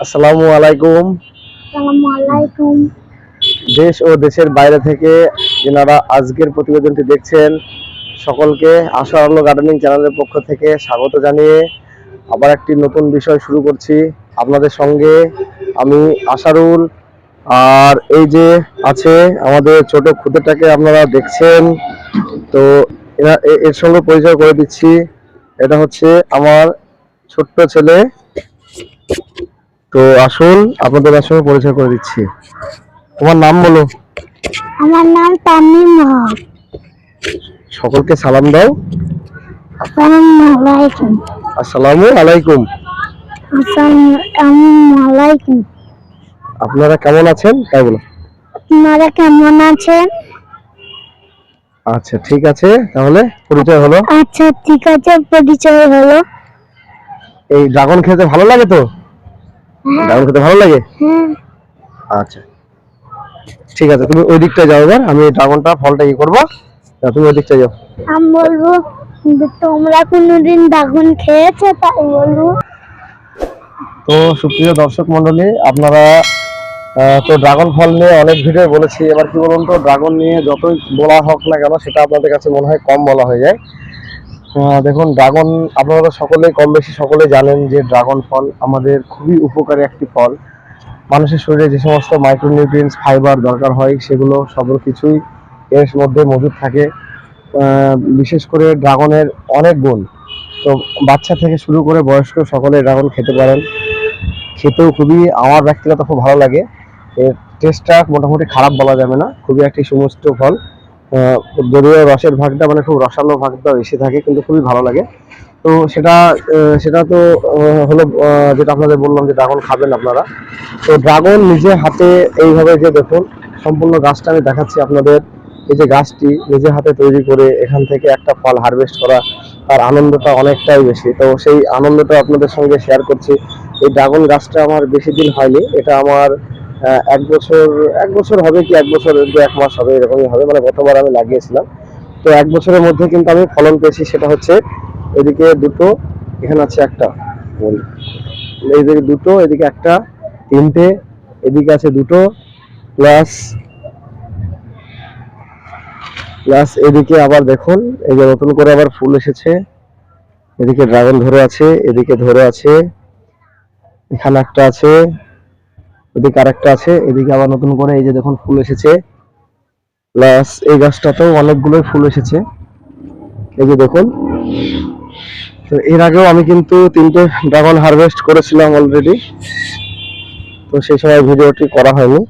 আসসালামু আলাইকুম। আলাইকুম দেশ ও দেশের বাইরে থেকে যেনারা আজকের প্রতিবেদনটি দেখছেন সকলকে আশা আলো গার্ডেনিং চ্যানেলের পক্ষ থেকে স্বাগত জানিয়ে আবার একটি নতুন বিষয় শুরু করছি। আপনাদের সঙ্গে আমি আশারুল আর এই যে আছে আমাদের ছোট খুদেটাকে আপনারা দেখছেন তো এর সঙ্গে পরিচয় করে দিচ্ছি। এটা হচ্ছে আমার ছোট্ট ছেলে তো আসুন আপনাদের সঙ্গে পরিচয় করে দিচ্ছি। তোমার নাম বলো। আমার নাম তামিম হক সকলকে সালাম দাও। আসসালামু আলাইকুম। আসসালামু আলাইকুম। আসসালামু আলাইকুম। আপনারা কেমন আছেন? তাই বলো। আপনারা কেমন আছেন? আচ্ছা ঠিক আছে। তাহলে পরিচয় হলো। আচ্ছা ঠিক আছে পরিচয় হলো। এই ড্রাগন খেতে ভালো লাগে তো? হ্যাঁ। খেতে ভালো লাগে? আচ্ছা। ঠিক আছে তুমি ওই দিকটা যাও এবার আমি ড্রাগনটা ফলটা ই করব। তুমি ওই দিকটা যাও। আমি বলব তোমরা কোনোদিন দাগুন খেয়েছো তাই বলব। তো সুপ্রিয় দর্শক মন্ডলী আপনারা তো ড্রাগন ফল নিয়ে অনেক ভিডিও বলেছি। এবার কি বলুন তো ড্রাগন নিয়ে যতই বলা হোক না কেন সেটা আপনাদের কাছে মনে হয় কম বলা হয়ে যায়। দেখুন ড্রাগন আপনারা সকলেই কম বেশি সকলেই জানেন যে ড্রাগন ফল আমাদের খুবই উপকারী একটি ফল। মানুষের শরীরে যে সমস্ত মাইক্রোনিউট্রিয়েন্টস ফাইবার দরকার হয়, সেগুলো সব কিছুই এর মধ্যে মজুদ থাকে। বিশেষ করে ড্রাগনের অনেক গুণ। তো বাচ্চা থেকে শুরু করে বয়স্ক সকলে ড্রাগন খেতে পারেন। খেতেও খুবই, আমার ব্যক্তিগত খুব ভালো লাগে। এর টেস্টটা মোটামুটি খারাপ বলা যাবে না, খুবই একটি সমস্ত ফল। যদিও রসের ভাগটা মানে খুব রসালো ভাগটা বেশি থাকে, কিন্তু খুবই ভালো লাগে। তো সেটা সেটা তো হলো যেটা আপনাদের বললাম যে ড্রাগন খাবেন আপনারা। তো ড্রাগন নিজে হাতে এইভাবে যে দেখুন, সম্পূর্ণ গাছটা আমি দেখাচ্ছি আপনাদের। এই যে গাছটি নিজে হাতে তৈরি করে এখান থেকে একটা ফল হারভেস্ট করা, তার আনন্দটা অনেকটাই বেশি। তো সেই আনন্দটা আপনাদের সঙ্গে শেয়ার করছি। এই ড্রাগন গাছটা আমার বেশি দিন হয়নি, এটা আমার এক বছর এক বছর হবে কি, এক বছর, দু এক মাস হবে, এরকমই হবে মানে গতবার আমি লাগিয়েছিলাম তো এক বছরের মধ্যে কিন্তু আমি ফলন পেয়েছি, সেটা হচ্ছে এদিকে দুটো, এখানে আছে একটা। এইদিকে দুটো, এদিকে একটা, তিনটে, এদিকে আছে দুটো, প্লাস প্লাস এদিকে আবার দেখুন, এই যে নতুন করে আবার ফুল এসেছে এদিকে ড্রাগন ধরে আছে, এদিকে ধরে আছে, এখানে একটা আছে এদিকে আরেকটা আছে, এদিকে আবার নতুন করে এই যে দেখুন ফুল এসেছে। প্লাস এই গাছটাতেও অনেকগুলোই ফুল এসেছে। এই যে দেখুন। তো এর আগেও আমি কিন্তু তিনটে ড্রাগন হারভেস্ট করেছিলাম অলরেডি তো সেই সময় ভিডিওটি করা হয়নি।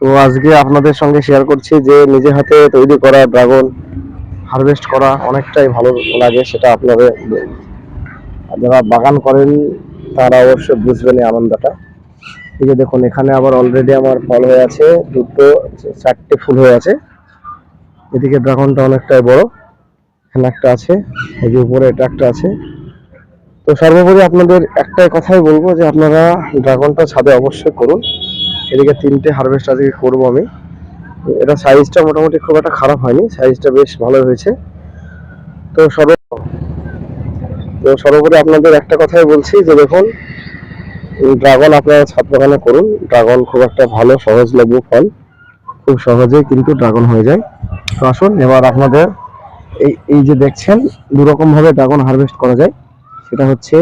তো আজকে আপনাদের সঙ্গে শেয়ার করছি যে নিজে হাতে তৈরি করা ড্রাগন হারভেস্ট করা অনেকটাই ভালো লাগে, সেটা আপনাদের যারা বাগান করেন, তারা অবশ্যই বুঝবেন এই আনন্দটা। এই যে দেখুন, এখানে আবার অলরেডি আমার ফল হয়ে আছে, দুটো, চারটে ফুল হয়ে আছে। এদিকে ড্রাগনটা অনেকটাই বড়, এখানে একটা আছে, এই যে উপরে এটা একটা আছে। তো সর্বোপরি আপনাদের একটাই কথাই বলব যে আপনারা ড্রাগনটা ছাদে অবশ্যই করুন। এদিকে তিনটে হারভেস্ট আজকে করব আমি। এটা সাইজটা মোটামুটি খুব একটা খারাপ হয়নি সাইজটা বেশ ভালো হয়েছে। তো সর্ব তো সর্বোপরি আপনাদের একটা কথাই বলছি যে দেখুন ড্রাগন আপনারা ছাদ বাগানে করুন। ড্রাগন খুব একটা ভালো সহজলভ্য ফল। খুব সহজেই কিন্তু ড্রাগন হয়ে যায়। তো আসুন, এবার আপনাদের এই এই যে দেখছেন দু রকম ভাবে ড্রাগন হারভেস্ট করা যায়। সেটা হচ্ছে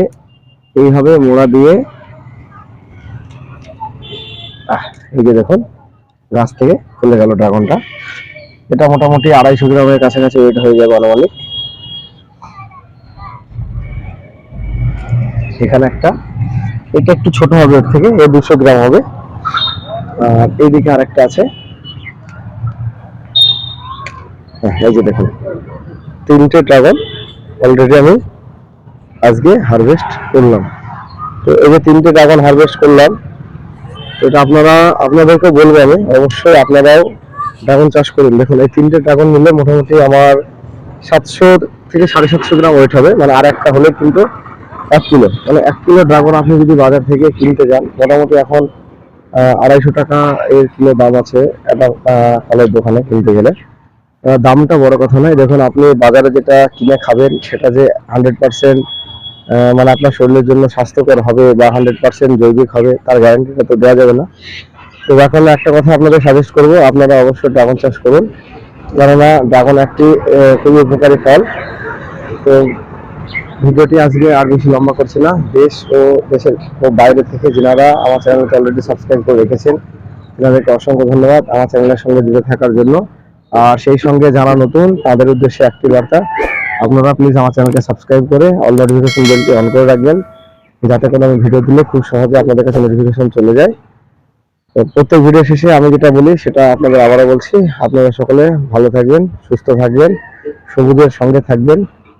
এইভাবে মোড়া দিয়ে এই যে দেখুন, গাছ থেকে খুলে গেল ড্রাগনটা এটা মোটামুটি আড়াইশো গ্রামের কাছাকাছি ওয়েট হয়ে যাবে আনুমানিক। এখানে একটা এটা একটু ছোট হবে এর থেকে, এ দুশো গ্রাম হবে। আর এইদিকে আর একটা আছে। হ্যাঁ এই যে দেখুন, তিনটে ড্রাগন অলরেডি আমি আজকে হারভেস্ট করলাম। তো এই যে তিনটে ড্রাগন হারভেস্ট করলাম, এটা আপনারা, আপনাদেরকে বলব আমি, অবশ্যই আপনারাও ড্রাগন চাষ করুন। দেখুন, এই তিনটে ড্রাগন নিলে মোটামুটি আমার সাতশো থেকে সাড়ে সাতশো গ্রাম ওয়েট হবে মানে আর একটা হলে কিন্তু এক কিলো। মানে এক কিলো ড্রাগন আপনি যদি বাজার থেকে কিনতে যান, মোটামুটি এখন আড়াইশো টাকা এর কিলো দাম আছে একটা ফলের দোকানে কিনতে গেলে। দামটা বড় কথা নয়। দেখুন, আপনি বাজারে যেটা কিনে খাবেন, সেটা যে হান্ড্রেড পার্সেন্ট মানে আপনার শরীরের জন্য স্বাস্থ্যকর হবে বা হান্ড্রেড পার্সেন্ট জৈবিক হবে, তার গ্যারান্টিটা তো দেওয়া যাবে না। তো এখন একটা কথা আপনাদের সাজেস্ট করব, আপনারা অবশ্যই ড্রাগন চাষ করুন। কেননা, ড্রাগন একটি খুবই উপকারী ফল। তো ভিডিওটি আজকে আর বেশি লম্বা করছি না। দেশ ও দেশের ও বাইরে থেকে যারা আমার চ্যানেলকে অলরেডি সাবস্ক্রাইব করে রেখেছেন, তাদেরকে অসংখ্য ধন্যবাদ আমার চ্যানেলের সঙ্গে জুড়ে থাকার জন্য। আর সেই সঙ্গে যারা নতুন, তাদের উদ্দেশ্যে একটি বার্তা, আপনারা প্লিজ আমার চ্যানেলকে সাবস্ক্রাইব করে অল নোটিফিকেশন বেলটি অন করে রাখবেন, যাতে করে আমি ভিডিও দিলে খুব সহজে আপনাদের কাছে নোটিফিকেশন চলে যায়। তো প্রত্যেক ভিডিও শেষে আমি যেটা বলি, সেটা আপনাদের আবারও বলছি, আপনারা সকলে ভালো থাকবেন, সুস্থ থাকবেন, সবুজের সঙ্গে থাকবেন।